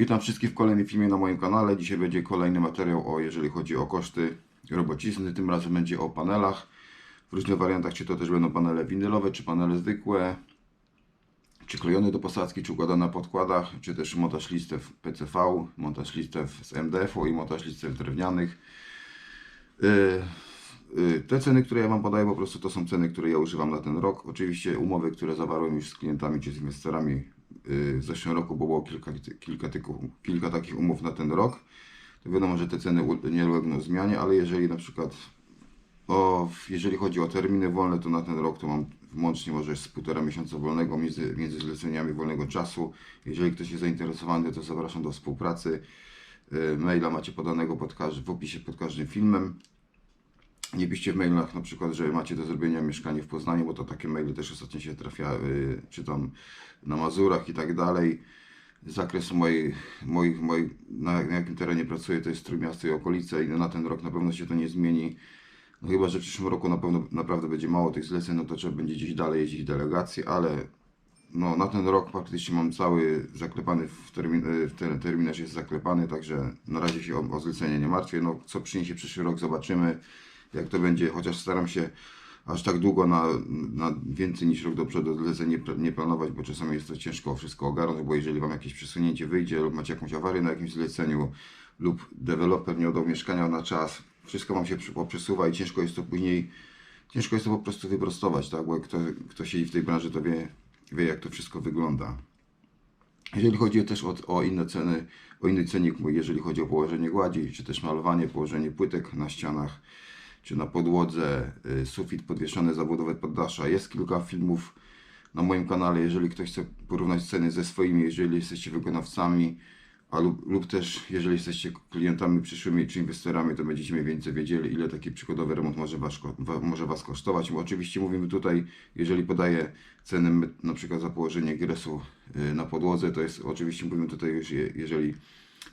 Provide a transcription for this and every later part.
Witam wszystkich w kolejnym filmie na moim kanale. Dzisiaj będzie kolejny materiał o, jeżeli chodzi o koszty robocizny. Tym razem będzie o panelach w różnych wariantach, czy to też będą panele winylowe, czy panele zwykłe, czy klejone do posadzki, czy układane na podkładach, czy też montaż listew PCV, montaż listew z MDF-u i montaż listew drewnianych. Yy, yy, Te ceny, które ja Wam podaję, po prostu to są ceny, które ja używam na ten rok. Oczywiście umowy, które zawarłem już z klientami czy z inwestorami w zeszłym roku, było kilka, kilka, kilka takich umów na ten rok. To wiadomo, że te ceny nie ulegną zmianie, ale jeżeli na przykład o, jeżeli chodzi o terminy wolne, to na ten rok to mam włącznie może z półtora miesiąca wolnego między, między zleceniami wolnego czasu. Jeżeli ktoś jest zainteresowany, to zapraszam do współpracy. Yy, Maila macie podanego pod w opisie pod każdym filmem. Nie piszcie w mailach na przykład, że macie do zrobienia mieszkanie w Poznaniu, bo to takie maile też ostatnio się trafia, yy, czy tam na Mazurach i tak dalej. Zakres mojej, moich, moich, na, na jakim terenie pracuję to jest Trójmiasto i okolice i na ten rok na pewno się to nie zmieni. No chyba, że w przyszłym roku na pewno naprawdę będzie mało tych zleceń, no to trzeba będzie gdzieś dalej jeździć delegacje, ale no, na ten rok praktycznie mam cały zaklepany w, termin, y, w ter, terminarz jest zaklepany, także na razie się o, o zlecenie nie martwię. No, co przyniesie przyszły rok, zobaczymy jak to będzie, chociaż staram się aż tak długo na, na więcej niż rok do przodu zleceń nie, nie planować, bo czasami jest to ciężko wszystko ogarnąć, bo jeżeli Wam jakieś przesunięcie wyjdzie lub macie jakąś awarię na jakimś zleceniu lub deweloper nie oddał mieszkania na czas, wszystko Wam się poprzesuwa i ciężko jest to później ciężko jest to po prostu wyprostować, tak? Bo kto, kto siedzi w tej branży, to wie, wie jak to wszystko wygląda. Jeżeli chodzi też o, o inne ceny, o inny cenik, jeżeli chodzi o położenie gładzi, czy też malowanie, położenie płytek na ścianach, czy na podłodze, y, sufit podwieszony, zabudowe poddasza. Jest kilka filmów na moim kanale, jeżeli ktoś chce porównać ceny ze swoimi, jeżeli jesteście wykonawcami, a lub, lub też jeżeli jesteście klientami przyszłymi czy inwestorami, to będziecie mniej więcej wiedzieli, ile taki przykładowy remont może was, może was kosztować. Oczywiście mówimy tutaj, jeżeli podaję ceny my- na przykład za położenie gresu y, na podłodze, to jest oczywiście mówimy tutaj już, je- jeżeli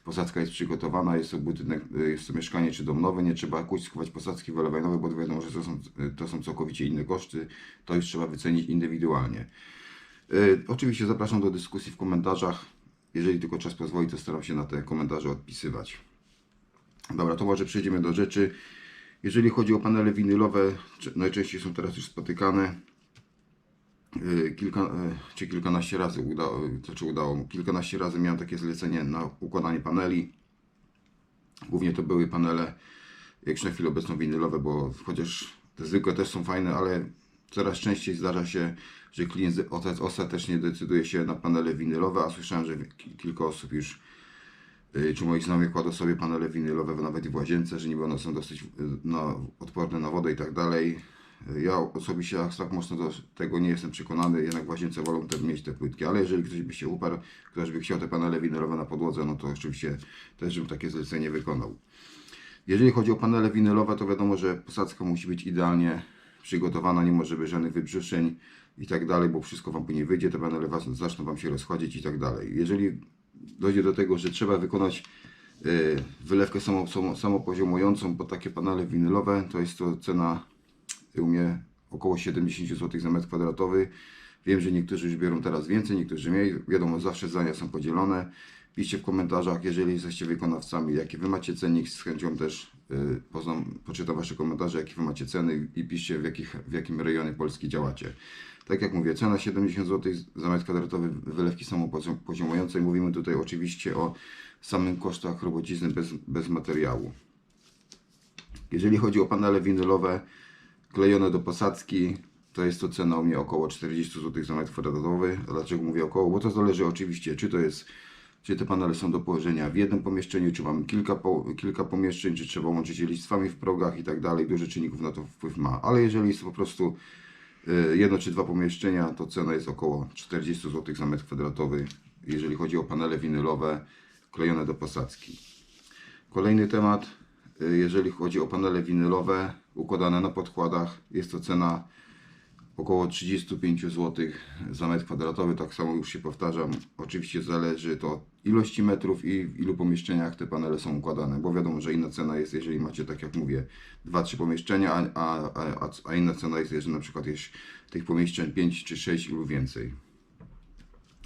posadzka jest przygotowana, jest to budynek, y, jest to mieszkanie czy dom nowy, nie trzeba kućkować posadzki, wylewać nowe, bo wiadomo, że to są, y, to są całkowicie inne koszty, to już trzeba wycenić indywidualnie. Y, Oczywiście zapraszam do dyskusji w komentarzach. Jeżeli tylko czas pozwoli, to staram się na te komentarze odpisywać. Dobra, to może przejdziemy do rzeczy. Jeżeli chodzi o panele winylowe, najczęściej są teraz już spotykane. Y, Kilka, y, czy kilkanaście razy udało, to czy udało, kilkanaście razy miałem takie zlecenie na układanie paneli. Głównie to były panele, jak na chwilę obecną winylowe, bo chociaż te zwykłe też są fajne, ale coraz częściej zdarza się, że klient ostatecznie decyduje się na panele winylowe, a słyszałem, że ki- kilka osób już y, czy moi znajomi kładą sobie panele winylowe nawet i w łazience, że niby one są dosyć y, no, odporne na wodę i tak dalej. Y, Ja osobiście aż tak mocno do tego nie jestem przekonany, jednak łazience wolą te, mieć te płytki, ale jeżeli ktoś by się uparł, ktoś by chciał te panele winylowe na podłodze, no to oczywiście też bym takie zlecenie wykonał. Jeżeli chodzi o panele winylowe, to wiadomo, że posadzka musi być idealnie przygotowana, nie może być żadnych wybrzuszeń i tak dalej, bo wszystko Wam później wyjdzie, te panele was, zaczną Wam się rozchodzić i tak dalej. Jeżeli dojdzie do tego, że trzeba wykonać e, wylewkę samo, samo, samopoziomującą pod takie panele winylowe, to jest to cena u mnie około 70 zł za metr kwadratowy. Wiem, że niektórzy już biorą teraz więcej, niektórzy mniej. Wiadomo, zawsze zdania są podzielone. Piszcie w komentarzach, jeżeli jesteście wykonawcami, jaki wy macie cennik. Z chęcią też y, poznam, poczytam wasze komentarze, jakie wy macie ceny i piszcie w, jakich, w jakim rejonie Polski działacie. Tak jak mówię, cena 70 zł za metr kwadratowy wylewki samopoziomującej. Mówimy tutaj oczywiście o samych kosztach robocizny bez, bez materiału. Jeżeli chodzi o panele winylowe klejone do posadzki, to jest to cena u mnie około 40 zł za metr kwadratowy. Dlaczego mówię około? Bo to zależy oczywiście, czy to jest, czy te panele są do położenia w jednym pomieszczeniu, czy mamy kilka, po, kilka pomieszczeń, czy trzeba łączyć je listwami w progach i tak dalej. Dużo czynników na to wpływ ma. Ale jeżeli jest po prostu y, jedno czy dwa pomieszczenia, to cena jest około 40 zł za metr kwadratowy, jeżeli chodzi o panele winylowe klejone do posadzki. Kolejny temat, y, jeżeli chodzi o panele winylowe układane na podkładach, jest to cena około 35 zł za metr kwadratowy. Tak samo już się powtarzam. Oczywiście zależy to od ilości metrów i w ilu pomieszczeniach te panele są układane, bo wiadomo, że inna cena jest, jeżeli macie, tak jak mówię, 2-3 pomieszczenia, a, a, a, a inna cena jest, jeżeli na przykład jest tych pomieszczeń 5 czy 6 lub więcej.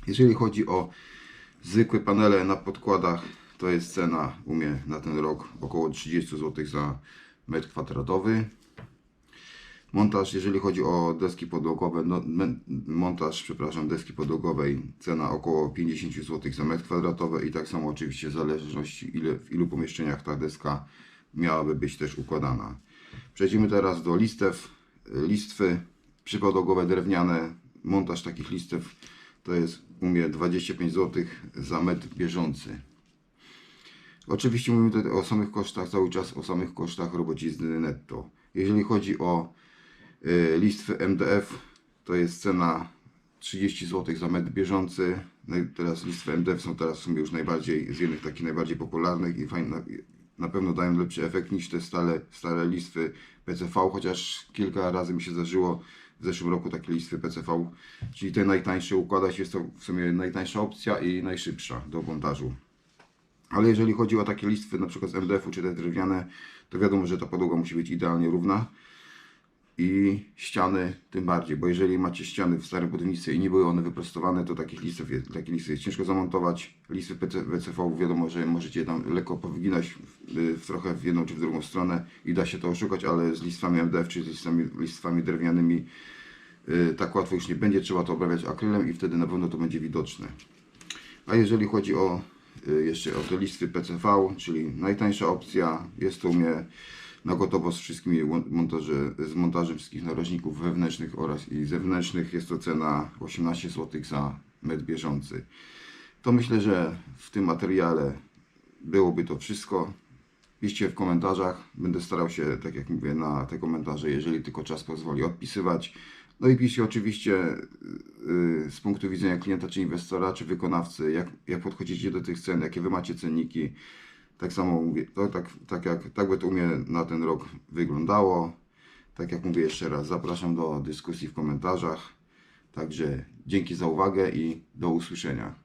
Jeżeli chodzi o Zwykłe panele na podkładach to jest cena u mnie na ten rok około 30 zł za metr kwadratowy. Montaż, jeżeli chodzi o deski podłogowe, no, montaż, przepraszam, deski podłogowej, cena około 50 zł za metr kwadratowy i tak samo oczywiście w zależności ile, w ilu pomieszczeniach ta deska miałaby być też układana. Przejdziemy teraz do listew. Listwy przypodłogowe drewniane, montaż takich listew to jest u mnie 25 zł za metr bieżący. Oczywiście mówimy tutaj o samych kosztach, cały czas o samych kosztach robocizny netto. Jeżeli chodzi o y, listwy MDF, to jest cena 30 zł za metr bieżący. No teraz listwy MDF są teraz w sumie już najbardziej, z jednych takich najbardziej popularnych i fajne, na pewno dają lepszy efekt niż te stare, stare listwy PCV, chociaż kilka razy mi się zdarzyło w zeszłym roku takie listwy PCV, czyli te najtańsze układać, jest to w sumie najtańsza opcja i najszybsza do montażu. Ale jeżeli chodzi o takie listwy, na przykład z MDF-u czy te drewniane, to wiadomo, że ta podłoga musi być idealnie równa i ściany tym bardziej, bo jeżeli macie ściany w starym budownictwie i nie były one wyprostowane, to takich listów jest, takie listy jest ciężko zamontować. Listy PC, PCV wiadomo, że możecie tam lekko powyginać w, trochę w jedną czy w drugą stronę i da się to oszukać, ale z listwami MDF czy z listwami, listwami drewnianymi y, tak łatwo już nie będzie, trzeba to obrabiać akrylem i wtedy na pewno to będzie widoczne. A jeżeli chodzi o jeszcze o te listy PCV, czyli najtańsza opcja, jest to u mnie na gotowo z wszystkimi montaże, z montażem wszystkich narożników wewnętrznych oraz i zewnętrznych. Jest to cena 18 zł za metr bieżący. To myślę, że w tym materiale byłoby to wszystko. Piszcie w komentarzach. Będę starał się, tak jak mówię, na te komentarze, jeżeli tylko czas pozwoli, odpisywać. No i pisze oczywiście y, y, z punktu widzenia klienta, czy inwestora, czy wykonawcy, jak, jak podchodzicie do tych cen, jakie wy macie cenniki. Tak samo mówię, to, tak, tak, jak, tak by to u mnie na ten rok wyglądało. Tak jak mówię jeszcze raz, zapraszam do dyskusji w komentarzach. Także dzięki za uwagę i do usłyszenia.